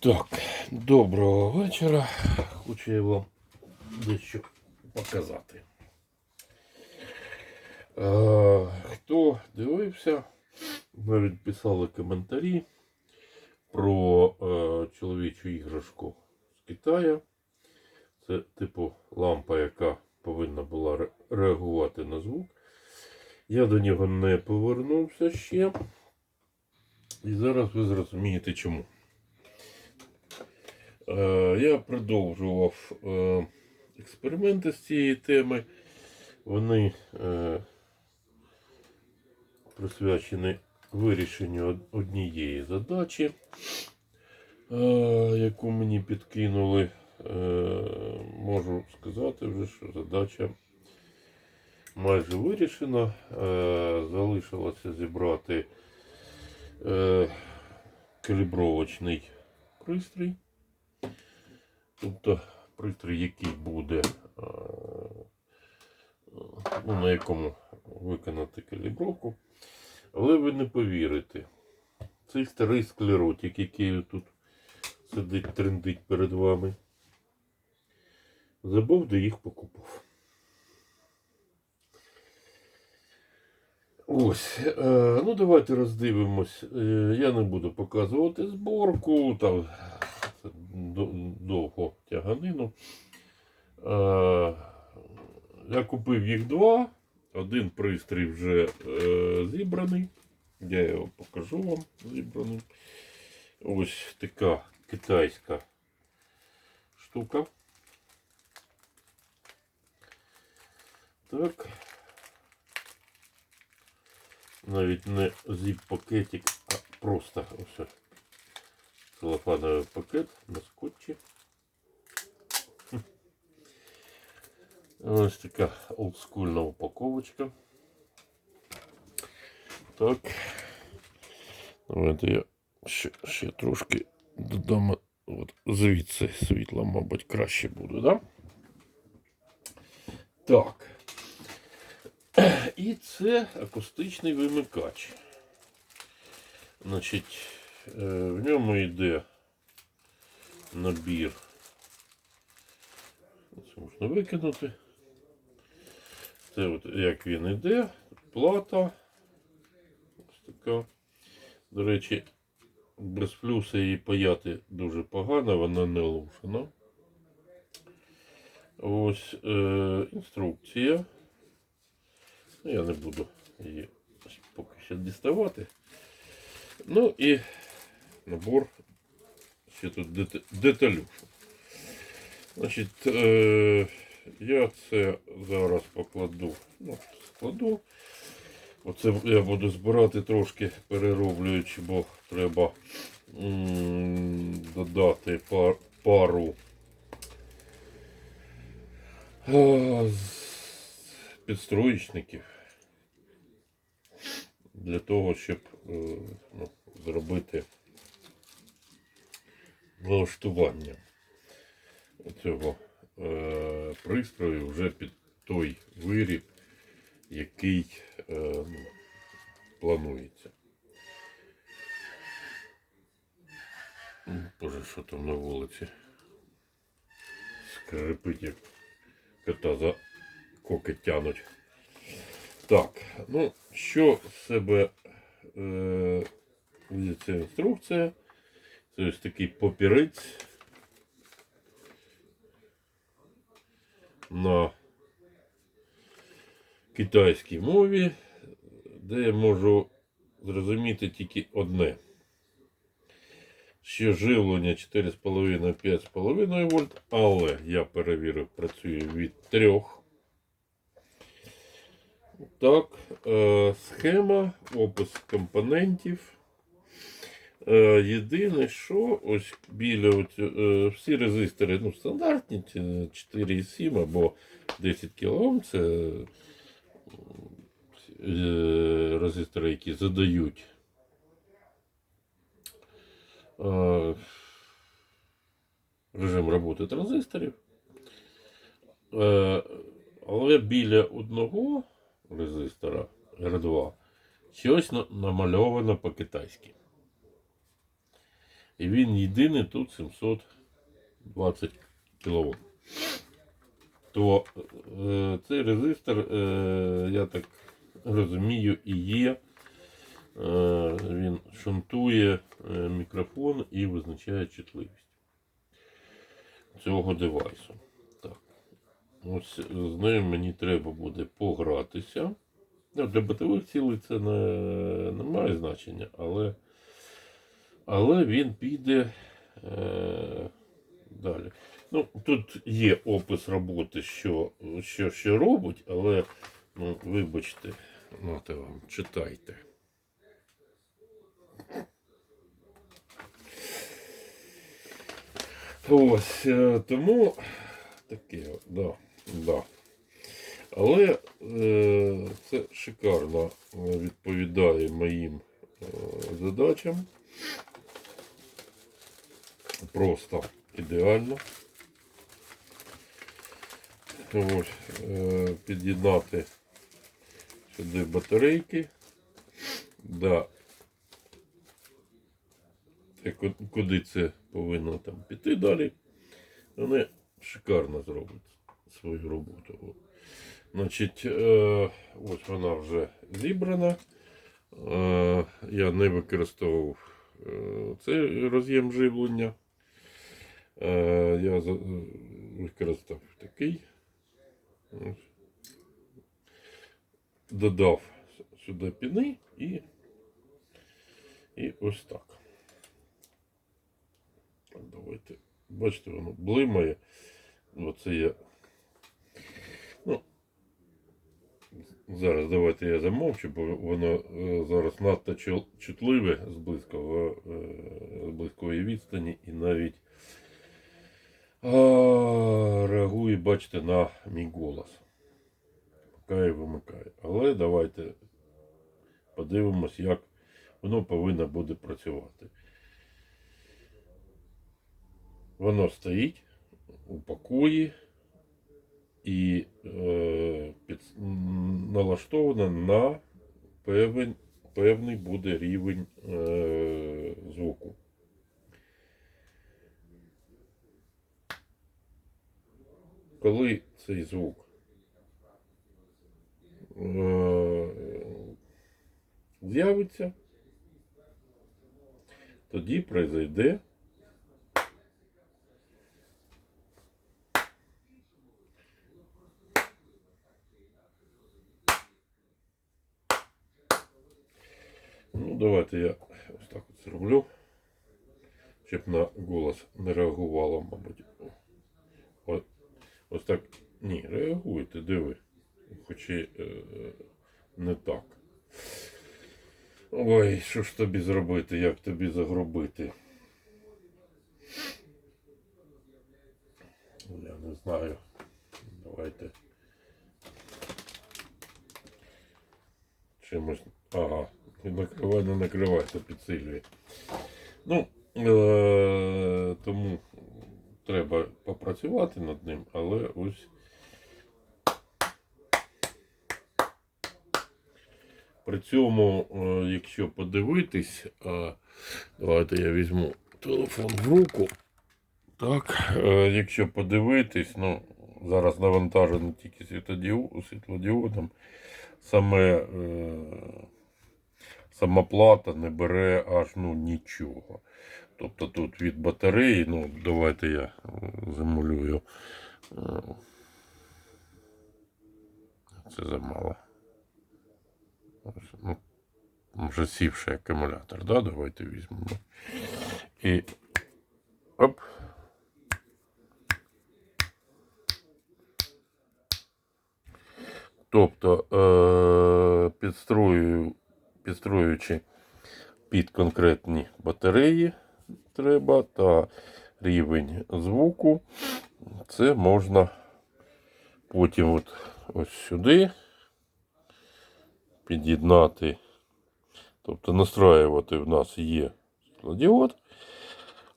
Так, доброго вечора. Хочу я вам дещо показати. Е, хто дивився, навіть писали коментарі про е, чоловічу іграшку з Китаю. Це типу лампа, яка повинна була реагувати на звук. Я до нього не повернувся ще. І зараз ви зрозумієте чому. Е, Я продовжував е, експерименти з цієї теми. Вони е, присвячені вирішенню однієї задачі, яку мені підкинули. Можу сказати вже, що задача майже вирішена. Залишилося зібрати калібровочний пристрій. Тобто пристрій, який буде, е, ну, на якому виконати калібровку. Але ви не повірите. Цей старий склеротик, який тут сидить, трендить перед вами. Забув, де їх покупав. Ось, е, ну давайте роздивимось. Е, я не буду показувати зборку, там довго тяганину. Е, я купив їх два. Один пристрій вже е, зібраний. Я його покажу вам зібраний. Ось така китайська штука. Так. Навіть не зіп-пакетик, а просто ось целофановий пакет на скотчі. Ось така олдскульна упаковочка. Так. Давайте я ще, ще трошки додам. От звідси світло, мабуть, краще буде, да? Так. І це акустичний вимикач. Значить, в ньому йде набір. Це можна викинути. Це от як він йде, плата. Ось така. До речі, без плюса її паяти дуже погано, вона не лушена. Ось е, інструкція. Ну, Я не буду її поки що діставати. Ну і набор ще тут дет- Значить, е, я це зараз покладу. Ну, складу. Оце я буду збирати трошки перероблюючи, бо треба додати пар, пару підстроєчників для того, щоб е, ну, зробити налаштування цього е, пристрою вже під той виріб, який е, ну, планується. Боже, що там на вулиці? Скрипить, як кота за коки тянуть. Так, ну, що з себе е, ця інструкція? Це ось такий папірець на китайській мові, де я можу зрозуміти тільки одне. Що живлення 4,5-5,5 вольт, але я перевірив, працює від 3. Так, е, схема, опис компонентів. Е, єдине, що ось біля оць- е, всі резистори ну, стандартні, 4,7 або 10 кОм, це е, резистори, які задають режим роботи транзисторів. Але біля одного резистора R2 щось намальовано по-китайськи. І він єдиний тут 720 кВт. То е, цей резистор, е, я так розумію, і є. Е, він шунтує е, мікрофон і визначає чутливість цього девайсу. Так. Ось з нею мені треба буде погратися. Ну, для битових цілей це не, не має значення, але, але він піде е, далі. Ну, тут є опис роботи, що, що, що робить, але ну, вибачте, то вам читайте. Ось, е, тому таке, да, да. Але е, це шикарно е, відповідає моїм е, задачам. Просто ідеально. Ось, е, під'єднати сюди батарейки. Да. Куди це повинно там піти далі. Вони шикарно зроблять свою роботу. Значить, е, ось вона вже зібрана. Е, я не використовував е, цей роз'єм живлення. Е, я використав такий. Додав сюди піни і, і ось так. Давайте. Бачите, воно блимає. Оце я. Ну, зараз давайте я замовчу, бо воно е, зараз надто чутливе з близького, е, з близької відстані і навіть а, реагує, бачите, на мій голос. Вмикає, вимикає. Але давайте подивимось, як воно повинно буде працювати. Воно стоїть у покої і е, під, налаштовано на певен, певний буде рівень е, звуку. Коли цей звук? Е, з'явиться, тоді произойде Ну, давайте я ось так от зроблю, щоб на голос не реагувало, мабуть. Ось так. Ні, реагуйте, диви. Хоч і е, не так. Ой, що ж тобі зробити, як тобі загробити? Я не знаю. Давайте. Чимось. Ага. Накривай, не накривай, це підсилює. Ну, е- тому треба попрацювати над ним, але ось. При цьому, е, якщо подивитись, е, давайте я візьму телефон в руку. Так, е, якщо подивитись, ну, зараз навантажено тільки світлодіод, світлодіодом, саме сама плата не бере аж ну, нічого. Тобто тут від батареї, ну, давайте я е, замалюю. Е, Це замало. Ну, вже сівший акумулятор, да? давайте візьмемо. І оп. Тобто е- підстрою, підстроюючи під конкретні батареї треба та рівень звуку, це можна потім от ось сюди під'єднати. Тобто настраювати в нас є світлодіод,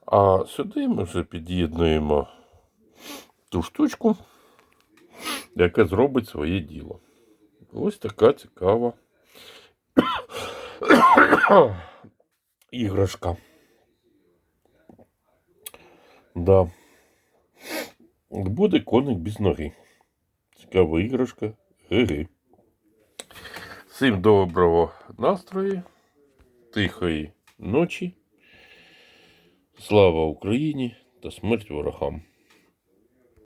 а сюди ми вже під'єднуємо ту штучку, яка зробить своє діло. Ось така цікава іграшка. Да. Буде коник без ноги. Цікава іграшка. Ге-ге. Всім доброго настрою, тихої ночі. Слава Україні та смерть ворогам.